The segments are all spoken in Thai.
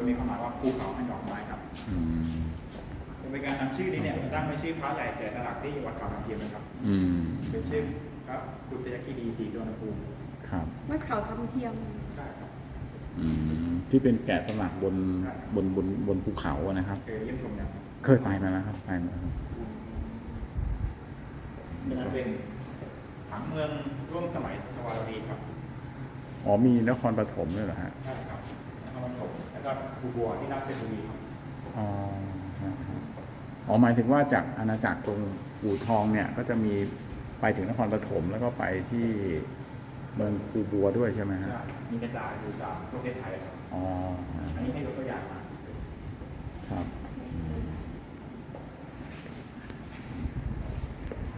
ยมีความหมายว่าภูเขาให้ดอกไม้ครับอืมเป็นการนำชื่อนี้เนี่ยตั้งเป็นชื่อพระใหญ่แก่สลักที่วัดเขาน้ำเทียมนะครับอืมเป็นชื่อพระภูสยคีรีศรีสุวรรณภูมิครับวัดเขาทำเทียมใช่ครับอืมที่เป็นแกะสลักบนบนบนบนภูเขาอะนะครับ เคยเยี่ยมชมยังครับเคยไปมาแล้วครับไปมาแล้วครับเป็นอันเป็นผังเมืองร่วมสมัยทวารวดีครับ อ๋อมีนครปฐมด้วยเหรอฮะใช่ครับ นครปฐมแล้วก็ภูบัวที่ราชบุรีครับอ๋อฮะฮะอ๋อหมายถึงว่าจากอาณาจักรตรงอู่ทองเนี่ย ก็จะมีไปถึงนครปฐมแล้วก็ไปที่เมืองคูบัวด้วยใช่ไหมฮะใช่มีกระจายอยู่ตามประเทศไทยครับอ๋อฮะอันนี้ให้ยกตัวอย่างมาครับอืม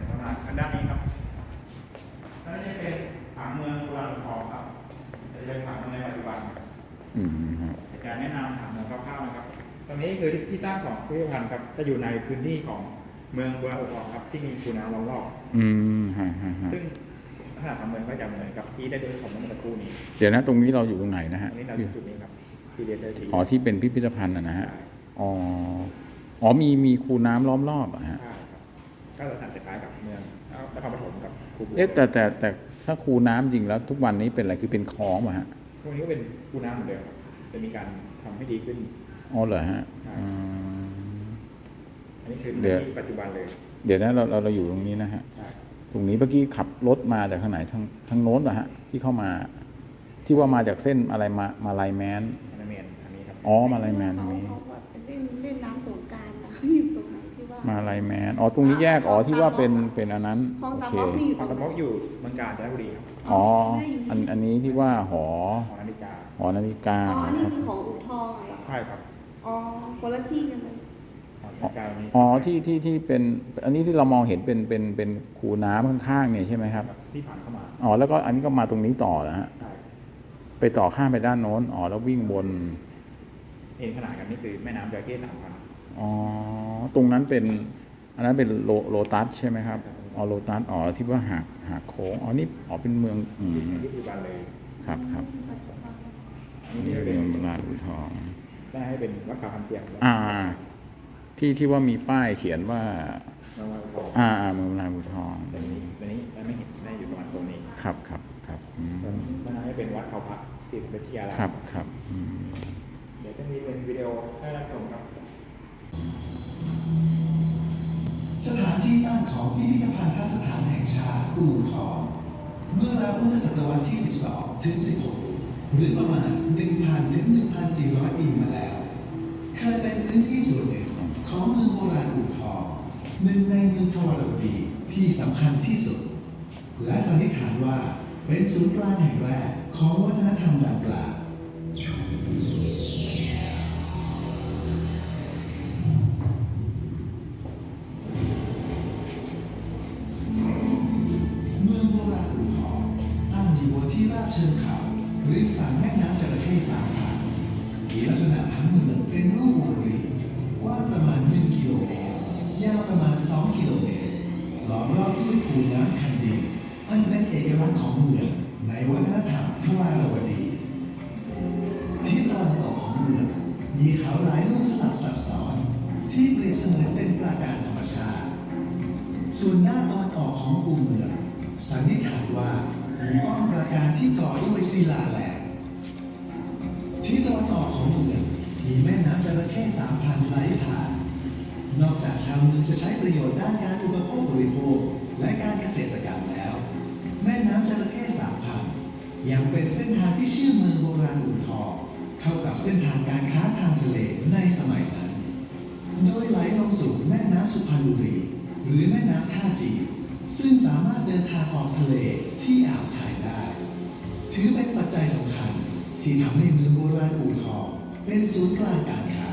ประมาณทางด้านนี้ครับด้านนี้เป็นผังเมืองโบราณทองครับจะเป็นผังเมืองในปัจจุบัน อืมฮะ ในการแนะนำผังเมืองคร่าวๆนะครับ ตรงนี้ คือที่ตั้งของพิพิธภัณฑ์ครับจะอยู่ในพื้นที่ของเมืองโบราณทองครับที่มีคูน้ำล้อมรอบอืมฮะฮะฮะซึ่งลักษณะผังเมืองก็จะเหมือนกับที่ได้ดูชมเมื่อสักครู่นี้เดี๋ยวนะตรงนี้เราอยู่ตรงไหนนะฮะอันนี้เราอยู่จุดนี้ครับที่เดียเซอร์ทีอ๋อที่เป็นพิพิธภัณฑ์อะนะฮะอ๋ออ๋อมีมีคูน้ำล้อมรอบอะฮะใช่ครับก็ลักษณะจะคล้ายกับเมืองนครปฐมกับคูบัวเอ๊ะแต่แต่แต่ถ้าคูน้ำจริงแล้ว ทุกวันนี้เป็นอะไรคือเป็นคลองอะฮะพวกนี้ก็เป็นคูน้ำเหมือนเดิมครับจะมีการทำให้ดีขึ้น อ๋อเหรอฮะใช่อืมอันนี้คือเดี๋ยวที่ปัจจุบันเลย เดี๋ยวนะเราเราเราอยู่ตรงนี้นะฮะใช่ตรงนี้เมื่อกี้ขับรถมาจากทางไหนทางทางโน้นเหรอฮะ ที่เข้ามา ที่ว่ามาจากเส้นอะไรมามาลายแมนมาเมนอันนี้ครับอ๋อมาลายแมนตรงนี้เขาแบบไปเล่นเล่นน้ำสงกรารนะเขาอยู่ตรงไหนที่ว่ามาลายแมนอ๋อตรงนี้แยกอ๋อที่ว่าเป็นเป็นอันนั้นคลองโอตาเค ม็อกนี่อยู่คตอรงงตะไหนมกอยู่เมืองกาญจนบุรีครับอ๋อ อันอันนี้ที่ว่าหอหอนาฬิกาหอนาฬิกาอ๋ออันนี้ครับ คือของอู่ทองเหรอ ใช่ครับ อ๋อคนละที่กันเลยหอนาฬิกานี้อ๋อที่ที่ที่เป็นอันนี้ที่เรามองเห็นเป็นเป็นเป็นคูน้ำข้างๆเนี่ยใช่ไหมครับที่ผ่านเข้ามาอ๋อแล้วก็อันนี้ก็มาตรงนี้ต่อแล้วฮะใช่ไปต่อข้ามไปด้านโน้นอ๋อแล้ววิ่งบนเห็นขนาดกันนี่คือแม่น้ำจระเข้สามพันอ๋อตรงนั้นเป็นอันนั้นเป็นโลโลตัสใช่ไหมครับอ๋อโลตัสอ๋อที่ว่าหักหักโค้งอ๋อนี่อ๋อเป็นเมืองอืมที่ปัจจุบันเลยครับครับอันนี่นี้เมืเป็องนโบราณอู่ทอง ได้ให้เป็นวัดเขาคำเจียมอ่า ที่ที่ว่ามีป้ายเขียนว่าเมืองวัดเขาอ่าอ่าเมืองโบราณอู่ทองแต่นี้แต่นี้ได้ไม่เห็นได้อยู่ประมาณโซนนี้ครับครับครับอืมมันทำให้เป็นวัดเขาพระที่วิทยาลัยครับครับอืมเดี๋ยวจะมีเป็นวิดีโอให้รับชมครับ สถานที่ตั้งของพิพิธภัณฑ์สถานแห่งชาติอู่ทองเมื่อราวพุทธศตวรรษที่ 12 ถึง 16 หรือประมาณ 1,000 ถึง 1,400 ปีมาแล้ว เคยเป็นพื้นที่ส่วนหนึ่งของเมืองโบราณอู่ทองหนึ่งในเมืองทวารวดีที่สำคัญที่สุด และสันนิษฐานว่าเป็นศูนย์กลางแห่งแรกของวัฒนธรรมดังกล่าว ลักษณ์ของเมืองในวัฒนธรรมทวารวดีทิศตะวันตกของเมืองมีเขาหลายลูกสลับซับซ้อน ที่เปรียบเสมือนเป็นปราการธรรมชาติ ส่วนด้านตะวันออกของคูเมืองสันนิษฐานว่ามีป้อมปราการที่ก่อด้วยศิลาแหลกทิศตะวันออกของเมืองมีแม่น้ำจระเข้สามพันไหลผ่าน นอกจากชาวเมืองจะใช้ประโยชน์ด้านการอุปโภคบริโภคและการเกษตรกรรมแล้ว แม่น้ำจระเข้สามพันยังเป็นเส้นทางที่เชื่อมเมืองโบราณอู่ทองเข้ากับเส้นทางการค้าทางทะเลในสมัยนั้น โดยไหลลงสู่แม่น้ำสุพรรณบุรี หรือแม่น้ำท่าจีนซึ่งสามารถเดินทางออกทะเลที่อ่าวไทยได้ ถือเป็นปัจจัยสำคัญที่ทำให้เมืองโบราณอู่ทองเป็นศูนย์กลางการค้า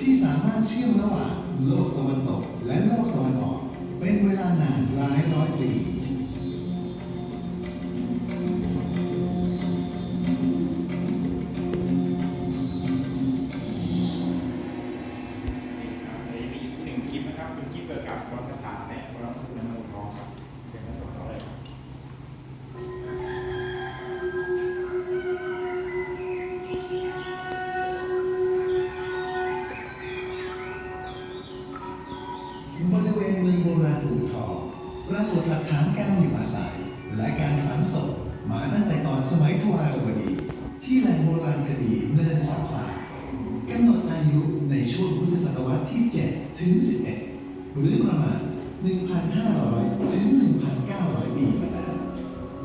ที่สามารถเชื่อมระหว่างโลกตะวันตกและโลกตะวันออก เป็นเวลานานหลายร้อยปี การอยู่อาศัย และการฝังศพมาตั้งแต่ตอนสมัยทวารวดี ที่แหล่งโบราณคดีเนินขอคลากำหนดอายุในช่วงพุทธศตวรรษที่ 7 ถึง 11 หรือประมาณ 1,500 ถึง 1,900 ปีมาแล้ว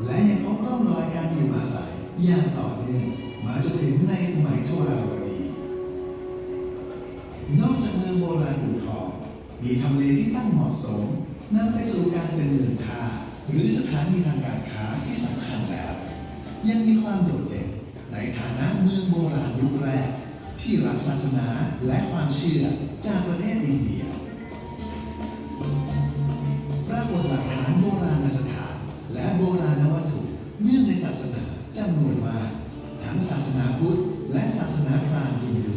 และยังพบร่องรอยการอยู่อาศัยอย่างต่อเนื่องมาจนถึงในสมัยทวารวดี นอกจากเมืองโบราณอู่ทองมีทำเลที่ตั้งเหมาะสมนำไปสู่การเป็นเมืองท หรือสถานีทางการค้าที่สำคัญแล้ว ยังมีความโดดเด่นในฐานะเมืองโบราณยุคแรก ที่รับศาสนาและความเชื่อจากประเทศอินเดียปรากฏหลักฐานโบราณสถาน และโบราณวัตถุเนื่องในศาสนาจำนวนมากทั้งศาสนาพุทธและศาสนาพราหมณ์ฮินดู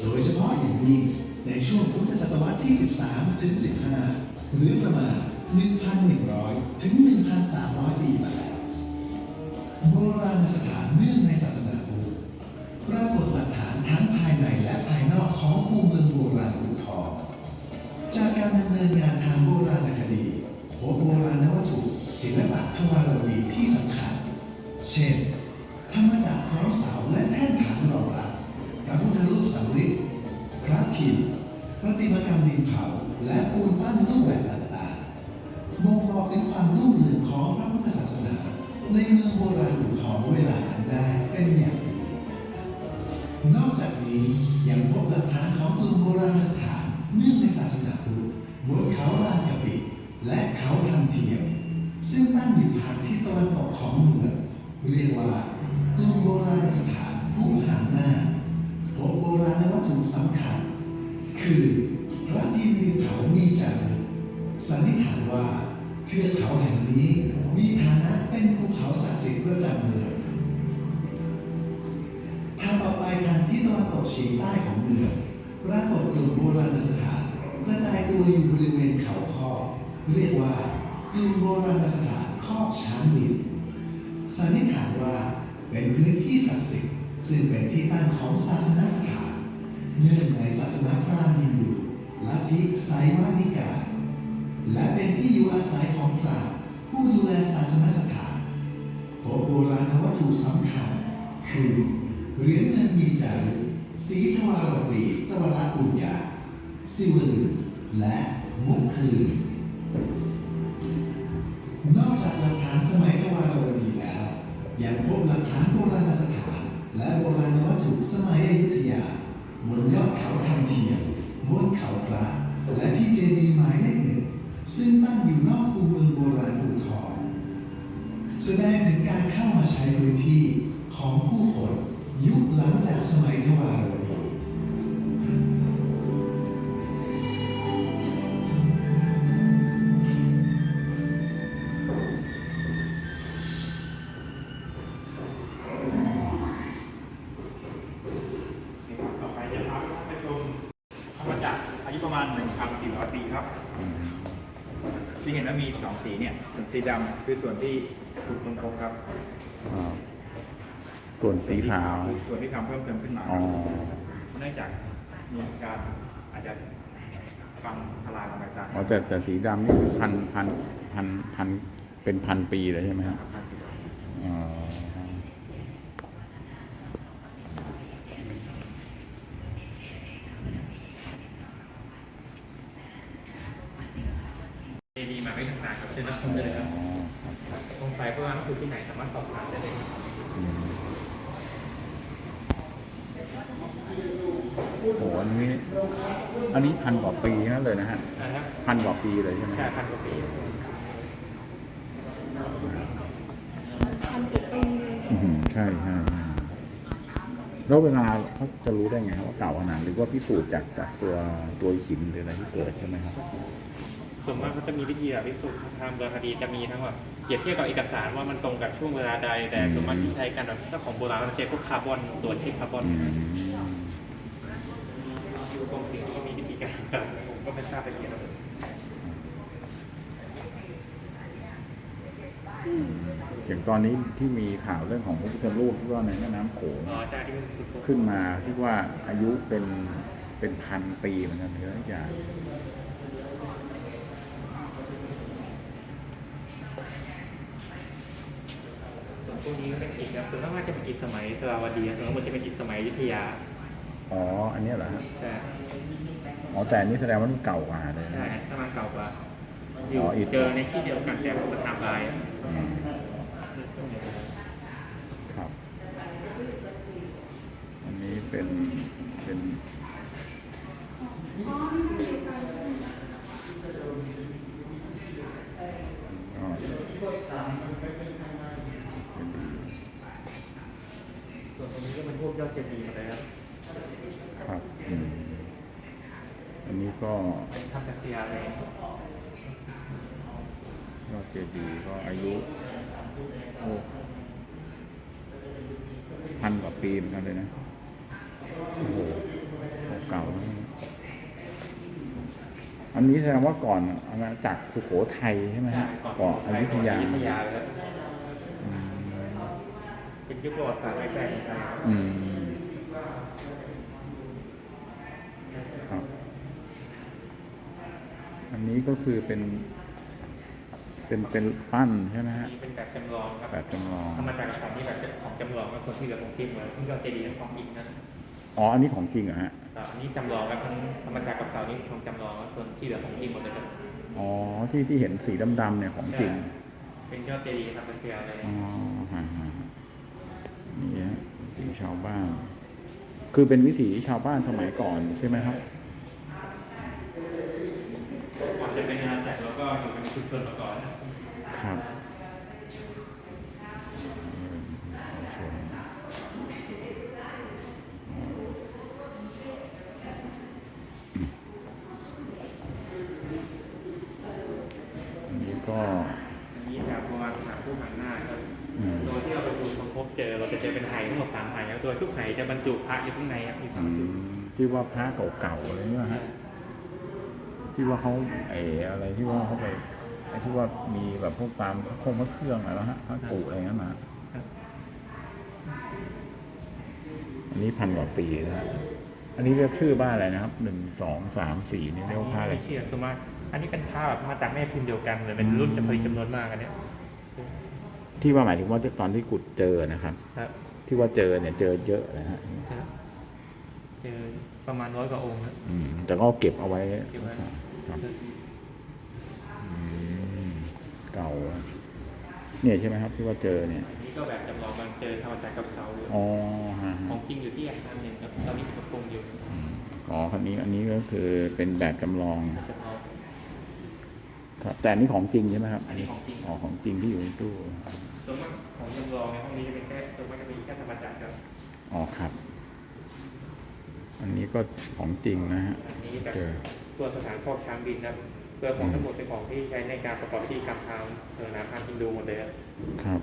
โดยเฉพาะอย่างยิ่งในช่วงพุทธศตวรรษที่ 13 ถึง 15 หรือประมาณ 100 ถึง 1,300 ปีมาแล้วโบราณสถานเนื่องในศาสนาพุทธปรากฏหลักฐานทั้งภายในและภายนอกของคูเมืองโบราณอู่ทองจากการดำเนินงานทางโบราณคดีพบโบราณวัตถุศิลปะทวารวดีที่สำคัญ เช่นทำมาจากคล้องเสาและแท่นฐานรองรับพระพุทธรูปสำริดพระพิมพ์ประติมากรรมดินเผาและปูนปั้นรูปแบบ ในเมืองโบราณอู่ทองเวลานั้นได้เป็นอย่างดี นอกจากนี้ยังพบหลักฐานของกลุ่มโบราณสถานเนื่องในศาสนาพุทธบนเขาลานกะปิและเขาทำเทียม ซึ่งตั้งอยู่ทางทิศตะวันตกของเมืองเรียกว่ากลุ่มโบราณสถานผู้หางหน้าพบโบราณวัตถุสำคัญ คือพระอินทร์ดินเผามีจารึกสันนิษฐานว่า ทือกเขาแห่งนี้ มีฐานะเป็นภูเขาศักดิ์สิทธิ์ประจำเมืองทางต่อไปทางที่ตะวันตกเฉียงใต้ของเมืองปรากฏกลุ่มโบราณสถานกระจายตัวอยู่บริเวณเขาคอกเรียกว่ากลุ่มโบราณสถานคอกช้างดินสันนิษฐานว่าเป็นพื้นที่ศักดิ์สิทธิ์ซึ่งเป็นที่ตั้งของศาสนสถานเนื่องในศาสนาพราหมณ์ฮินดูลัทธิไสยวานิกาย อยู่อาศัยของพราหมณ์ผู้ดูแลศาสนสถานพบโบราณวัตถุสำคัญ คือเหรียญเงินมีจารึกสีทวารวตีสวรบุญญาสิวลึงและมุขคืนนอกจากหลักฐานสมัยทวารวดีแล้วยังพบหลักฐานโบราณสถาน และโบราณวัตถุสมัยอยุธยาบนยอดเขาทำเทียมบนเขาพระและที่เจดีย์หมา การเข้ามาใช้พื้นที่ของผู้คนยุคหลังจากสมัยทวารวดีต่อไปจะพาไปชมธรรมจักรอายุประมาณ1,400ปีครับอืม ที่เห็นว่ามีสองสีเนี่ยสีดำคือส่วนที่ขุดตรงกครับอ่าส่วนสีขาวคือส่วนที่ทำเพิ่มเติมขึ้นมาอ๋อ เนื่องจากมีการอาจจะฟังทลายลงไปจากอ๋อแต่แต่สีดำนี่คือพันพันพันพันเป็นพันปีเลยใช่ไหมครับ อ๋อ เจดีมา ไม่ต่างกับเชิญรับชมได้เลยครับอ๋อครับสงสัยเพราะว่านักขุดที่ไหนสามารถสอบถามได้เลยครับอืมโอ้โหอันนี้ อันนี้พันกว่าปีนั่นเลยนะฮะนะครับพันกว่าปีเลยใช่ไหมแค่พันกว่าปีพันกว่าปีเลยอืมใช่ใช่ใช่แล้วเวลาเขาจะรู้ได้ไงครับว่าเก่าขนาดหรือว่าพิสูจน์จากจากตัวตัวหินหรืออะไรที่เกิดใช่ไหมครับ ส่วนมากเขาจะมีวิธีแบบพิสูจน์ทางโบราณคดีจะมีทั้งแบบเปรียบเทียบกับเอกสารว่ามันตรงกับช่วงเวลาใด แต่อืมส่วนมากที่ใช้กันแบบเจ้าของโบราณเขาจะใช้พวกคาร์บอนตรวจเช็คคาร์บอนอืมกรมศิลป์ก็มีวิธีการแบบผมก็ไม่ทราบละเอียดเลยอย่างตอนนี้ที่มีข่าวเรื่องของพระพุทธรูปที่ว่าในแม่น้ำโขงอ๋อใช่ที่มันคือขึ้นมาที่ว่าอายุเป็นเป็นพันปีเหมือนกันเยอะอย่าง ส่วนพวกนี้ก็เป็นอีกนะส่วนมากจะเป็นอีกสมัยสราวดีส่วนมากมันจะเป็นอีกสมัยอยุธยา อ๋อ อันเนี้ยเหรอฮะใช่อ๋อแต่อันนี้แสดงว่านี่เก่ากว่าเลยนะ ใช่ถ้ามันเก่ากว่าอ๋ออีกเจอในที่เดียวกันแต่คนละไทม์ไลน์อืมครับ อันนี้เป็นเป็น อ๋อ ส่วนตรงนี้ก็เป็นพ วกยอดเจดีย์หมดเลยครับครับอืมอันนี้ก็เป็นถ้ำกัสยาเลยยอดเจดีย์ก็อายุโอ้พันกว่าปีเหมือนกันเลยนะ โอ้โหเก่านะอันนี้แสดงว่าก่อนอาณาจักรสุโขทัยใช่ไหมฮะก่อนอยุธยา อยุธยาเลยครับอืมเป็น ยุคประวัติศาสตร์แรกๆของไทยครับอืมครับอันนี้ก็คือเป็น เป็นเป็นปั้นใช่ไหมอันฮะนี้เป็นแบบจำลองครับแบบจำลองทำมาจากของที่แบบของจำลองแล้วส่วนที่เหลือของจริงเหมือนที่ยอดเจดีย์ทั้งของจริงนะอ๋อ อันนี้ของจริงเหรอฮะแต่อันนี้จำลองครับทั้งทำมาจากกับเสานี่ของจำลองแล้วส่วนที่เหลือของจริงหมดเลยครับ อ๋อ ที่ที่เห็นสีดำๆเนี่ยของจริง เป็นยอดเจดีย์ทำกัสยาเลยอ๋อฮะฮะนี่ฮะวิถี ชาวบ้าน คือเป็นวิถีชาวบ้านสมัยก่อนใช่ไหมครับก่อนจะเป็นงานแต่แล้วก็อยู่ในชุมชนมาก่อนนะครับ อันนี้ก็ อันนี้แบบประมาณสามผู้หันหน้าครับ อืม โดยที่เราไปดูคนพบเจอเราจะเจอเป็นไหทั้งหมดสามไหครับโดยทุกไหจะบรรจุพระอยู่ข้างในครับมีความอืจุมที่ว่าพระเก่าๆอะไรเนี่ยฮะที่ว่าเขาไอ้อะไรที่ว่าเขาไปไอ้ที่ว่ามีแบบพวกตามพงพระเครื่องอะไรนะฮะพระกูอะไรนั้นมาครับอันนี้พันกว่าปีนะฮะอันนี้เรียกชื่อบ้านอะไรนะครับหนึ่งสองสามสี่นี่เรียกว่าผ้าอะไรไม่เชื่อสมมติอันนี้เป็นผ้าแบบมาจากแม่พิมพ์เดียวกันเลยเป็นรุ่นจะผลิตจำนวนมากอันเนี้ย ที่ว่าหมายถึงว่าตอนที่กุดเจอนะครับ ครับ ที่ว่าเจอเนี่ยเจอเยอะนะฮะครับเจอประมาณร้อยกว่าองค์ครับอืมแต่ก็เก็บเอาไว้เก็บไว้ครับอืมเก่าอะเนี่ยใช่ไหมครับ ที่ว่าเจอเนี่ยอันนี้ก็แบบจำลองมันเจอทำมาจากกับเสาอยู่อ๋อฮะขฮะองจริงอยู่ที่อาคารหนึ่งครับเรามีกระโปรงอยู่อืมอ๋อคันนี้อันนี้ก็คือเป็นแบบจำลองจำลอง ครับแต่อันนี้ของจริงใช่ไหมครับอันนี้ของจริงอ๋อของจริงที่อยู่ในตู้ส่วนมากของจำลองในห้องนี้จะเป็นแค่ส่วนมากจะมีแค่ธรรมจักรครับอ๋อครับ อันนี้ก็ของจริงนะฮะอันนี้แบบเจอ ตัวสถานครอบช้างบินครับเพื่อของทั้งหมดเป็นของที่ใช้ในการประกอบพิธีกรรมทางศาสนาพราหมณ์ฮินดูหมดเลยครับ ครับ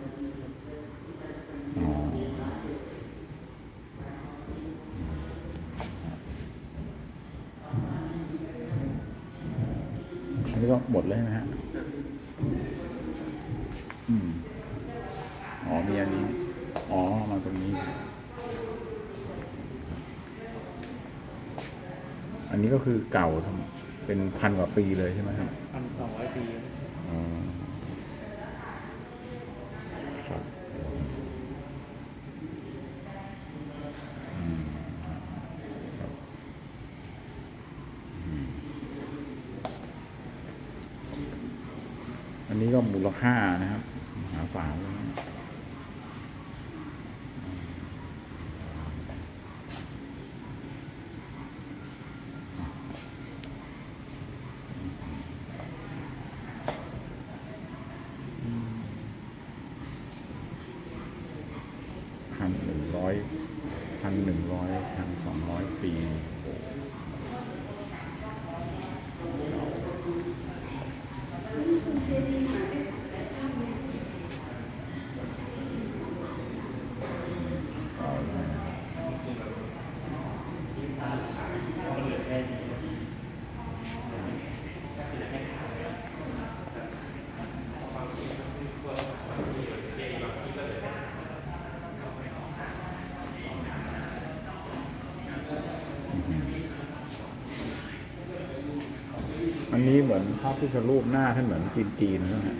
อ๋อ อั นนี้ก็หมดเลยใช่ไหมฮะอืมอ๋อมีอันนี้ อ๋อ มาตรงนี้ อันนี้ก็คือเก่าเป็นพันกว่าปีเลยใช่ไหมครับพันสองร้อยปี อ๋อครับอืมครับอืมอั นี้ก็มูลค่านะครับมหาศาลเลยนะพันหนึ่งร้อยพันหนึ่งร้อยพันสองร้อยปีโอ้ โหเก่าแล้วนะ ก็เหลือแค่นี้ อันนี้เหมือนพระพุทธรูปหน้าท่านเหมือนจีนๆนะฮะ